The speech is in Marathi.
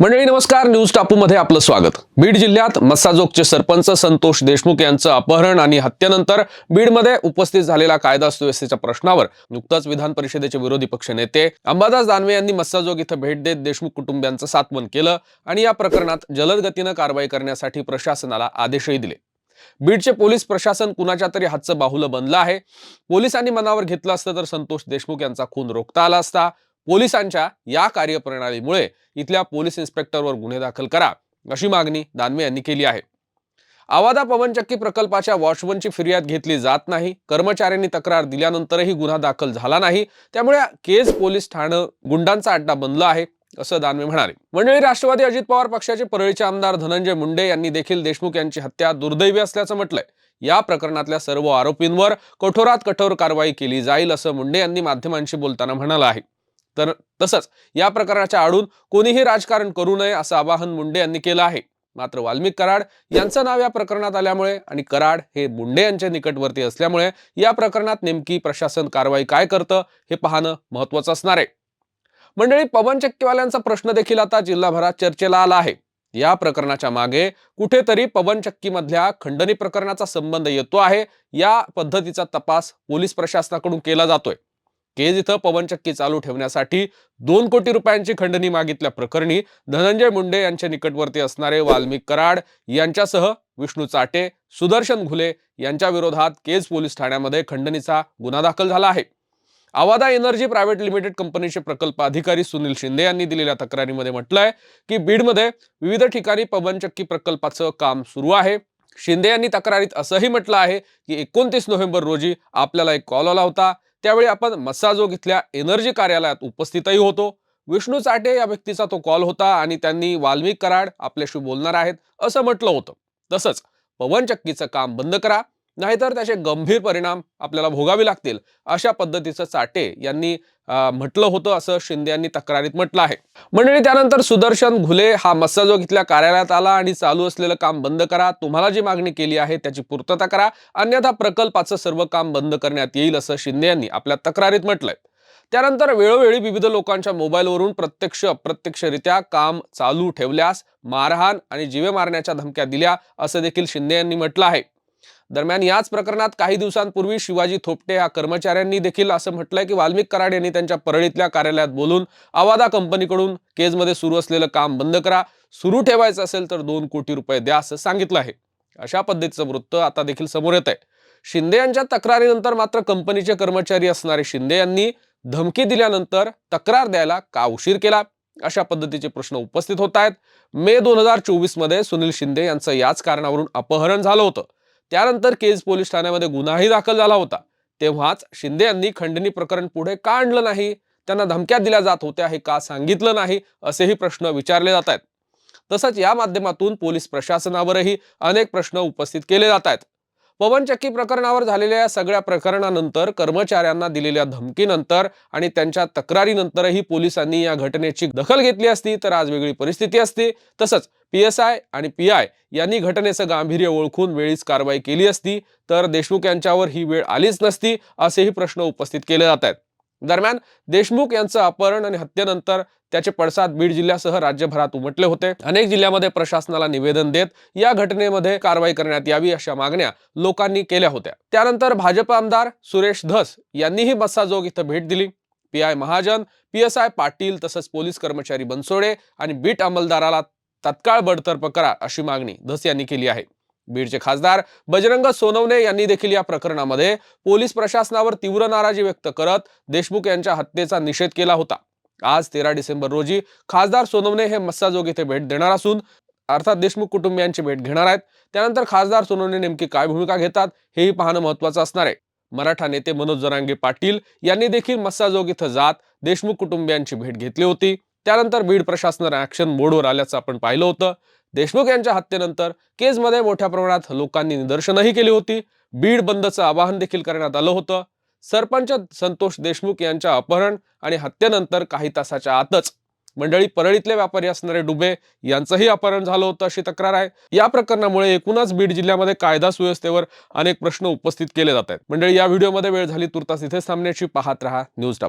मंडळी नमस्कार. न्यूज टापू मध्ये आपलं स्वागत. बीड जिल्ह्यात मस्साजोगचे सरपंच संतोष देशमुख यांचं अपहरण आणि हत्येनंतर बीडमध्ये उपस्थित झालेला कायदा सुव्यवस्थेच्या प्रश्नावर नुकताच विधान परिषदेचे विरोधी पक्ष नेते अंबादास दानवे यांनी मस्साजोग इथं भेट देत देशमुख कुटुंबियांचं सात्वन केलं आणि या प्रकरणात जलद गतीनं कारवाई करण्यासाठी प्रशासनाला आदेशही दिले. बीडचे पोलीस प्रशासन कुणाच्या तरी हातचं बाहुलं बनलं आहे? पोलिसांनी मनावर घेतलं असतं तर संतोष देशमुख यांचा खून रोखता आला असता. पोलिसांच्या या कार्यप्रणालीमुळे इथल्या पोलीस इन्स्पेक्टरवर गुन्हे दाखल करा अशी मागणी दानवे यांनी केली आहे. आवादा पवनचक्की प्रकल्पाच्या वॉचमनची फिर्याद घेतली जात नाही कर्मचाऱ्यांनी तक्रार दिल्यानंतरही गुन्हा दाखल झाला नाही त्यामुळे केज पोलीस ठाणं गुंडांचा अड्डा बनलं आहे असं दानवे म्हणाले. मंडळी राष्ट्रवादी अजित पवार पक्षाचे परळीचे आमदार धनंजय मुंडे यांनी देखील देशमुख यांची हत्या दुर्दैवी असल्याचं म्हटलंय. या प्रकरणातल्या सर्व आरोपींवर कठोरात कठोर कारवाई केली जाईल असं मुंडे यांनी माध्यमांशी बोलताना म्हणालं आहे. तर तसंच या प्रकरणाच्या आडून कोणीही राजकारण करू नये असं आवाहन मुंडे यांनी केलं आहे. मात्र वाल्मिक कराड यांचं नाव या प्रकरणात आल्यामुळे आणि कराड हे मुंडे यांच्या निकटवर्ती असल्यामुळे या प्रकरणात नेमकी प्रशासन कारवाई काय करतं हे पाहणं महत्वाचं असणार आहे. मंडळी पवन चक्कीवाल्यांचा प्रश्न देखील आता जिल्हाभरात चर्चेला आला आहे. या प्रकरणाच्या मागे कुठेतरी पवन चक्कीमधल्या खंडणी प्रकरणाचा संबंध येतो आहे. या पद्धतीचा तपास पोलीस प्रशासनाकडून केला जातोय. केज इथं पवनचक्की चालू ठेवण्यासाठी दोन कोटी रुपयांची खंडणी मागितल्या प्रकरणी धनंजय मुंडे यांच्या निकटवर्ती असणारे वाल्मिक कराड यांच्यासह विष्णू चाटे सुदर्शन घुले यांच्या विरोधात केज पोलीस ठाण्यामध्ये खंडणीचा गुन्हा दाखल झाला आहे. आवादा एनर्जी प्रायव्हेट लिमिटेड कंपनीचे प्रकल्प अधिकारी सुनील शिंदे यांनी दिलेल्या तक्रारीमध्ये म्हटलंय की बीडमध्ये विविध ठिकाणी पवनचक्की प्रकल्पाचं काम सुरू आहे. शिंदे यांनी तक्रारीत असंही म्हटलं आहे की एकोणतीस नोव्हेंबर रोजी आपल्याला एक कॉल आला होता. त्यावेळी आपण मसाजोग इथल्या एनर्जी कार्यालयात उपस्थितही होतो. विष्णू चाटे या व्यक्तीचा तो कॉल होता आणि त्यांनी वाल्मिक कराड आपल्याशी बोलणार आहेत असं म्हटलं होतं. तसंच पवनचक्कीचं काम बंद करा. नाहीतर त्याचे गंभीर परिणाम आपल्याला भोगावे लागतील. अशा पद्धतीचं चाटे यांनी म्हटलं होतं असं शिंदे यांनी तक्रारीत म्हटलं आहे. मंडळी त्यानंतर सुदर्शन घुले हा मस्साजोग इथल्या कार्यालयात आला आणि चालू असलेलं काम बंद करा. तुम्हाला जी मागणी केली आहे त्याची पूर्तता करा. अन्यथा प्रकल्पाचं सर्व काम बंद करण्यात येईल असं शिंदे यांनी आपल्या तक्रारीत म्हटलंय. त्यानंतर वेळोवेळी विविध लोकांच्या मोबाईलवरून प्रत्यक्ष अप्रत्यक्षरित्या काम चालू ठेवल्यास मारहाण आणि जीवे मारण्याच्या धमक्या दिल्या असं देखील शिंदे यांनी म्हटलं आहे. दरम्यान याच प्रकरणात काही दिवसांपूर्वी शिवाजी थोपटे या कर्मचाऱ्यांनी देखील असं म्हटलंय की वाल्मिक कराड यांनी त्यांच्या परळीतल्या कार्यालयात बोलून आवादा कंपनीकडून केजमध्ये सुरू असलेलं काम बंद करा. सुरू ठेवायचं असेल तर दोन कोटी रुपये द्या असं सांगितलं आहे. अशा पद्धतीचं वृत्त आता देखील समोर येत आहे शिंदे यांच्या तक्रारीनंतर मात्र कंपनीचे कर्मचारी असणारे शिंदे यांनी धमकी दिल्यानंतर तक्रार द्यायला का उशीर केला? अशा पद्धतीचे प्रश्न उपस्थित होत आहेत. मे दोन हजार चोवीसमध्ये सुनील शिंदे यांचं याच कारणावरून अपहरण झालं होतं. त्यानंतर केज पोलीस ठाण्यामध्ये गुन्हाही दाखल झाला होता. तेव्हाच शिंदे यांनी खंडणी प्रकरण पुढे का आणलं नाही? त्यांना धमक्या दिल्या जात होत्या हे का सांगितलं नाही? असेही प्रश्न विचारले जात आहेत. तसंच या माध्यमातून पोलीस प्रशासनावरही अनेक प्रश्न उपस्थित केले जात आहेत. पवनचक्की प्रकरणावर झालेल्या या सगळ्या प्रकरणानंतर कर्मचाऱ्यांना दिलेल्या धमकीनंतर आणि त्यांच्या तक्रारीनंतरही पोलिसांनी या घटनेची दखल घेतली असती तर आज वेगळी परिस्थिती असती. तसंच पी एस आय आणि पी आय यांनी घटनेचं गांभीर्य ओळखून वेळीच कारवाई केली असती तर देशमुख यांच्यावर ही वेळ आलीच नसती असेही प्रश्न उपस्थित केले जात आहेत. दरम्यान देशमुख यांचं अपहरण आणि हत्येनंतर त्याचे पडसाद बीड जिल्ह्यासह राज्यभरात उमटले होते. अनेक जिल्ह्यामध्ये प्रशासनाला निवेदन देत या घटनेमध्ये कारवाई करण्यात यावी अशा मागण्या लोकांनी केल्या होत्या. त्यानंतर भाजप आमदार सुरेश धस यांनीही मस्साजोग इथं भेट दिली. P I Mahajan P S I Patil तसंच पोलीस कर्मचारी बनसोडे आणि बीट अंमलदाराला तत्काळ बडतर्फ करा अशी मागणी धस यांनी केली आहे. बीडचे खासदार बजरंग सोनवणे यांनी देखील या प्रकरणामध्ये पोलीस प्रशासनावर तीव्र नाराजी व्यक्त करत देशमुख यांच्या हत्येचा निषेध केला होता. आज तेरा डिसेंबर रोजी खासदार सोनवणे हे मस्साजोग येथे भेट देणार असून अर्थात देशमुख कुटुंबियांची भेट घेणार आहेत. त्यानंतर खासदार सोनवणे नेमकी काय भूमिका घेतात हेही पाहणं महत्वाचं असणार आहे. मराठा नेते मनोज जरांगे पाटील यांनी देखील मस्साजोग इथं जात देशमुख कुटुंबियांची भेट घेतली होती. त्यानंतर बीड प्रशासनानं ऍक्शन मोडवर आल्याचं आपण पाहिलं होतं. देशमुख यांच्या हत्येनंतर केजमध्ये मोठ्या प्रमाणात लोकांनी निदर्शनही केली होती. बीड बंदचं आवाहन देखील करण्यात आलं होतं. सरपंच संतोष देशमुख यांच्या अपहरण आणि हत्येनंतर काही तासाच्या आतच मंडळी परळीतले व्यापारी असणारे डुबे यांचंही अपहरण झालं होतं अशी तक्रार आहे. या प्रकरणामुळे एकूणच बीड जिल्ह्यामध्ये कायदा सुव्यवस्थेवर अनेक प्रश्न उपस्थित केले जात आहेत. मंडळी या व्हिडिओमध्ये वेळ झाली तुर्तास इथेच थांबण्याची. पाहत रहा न्यूज टॉप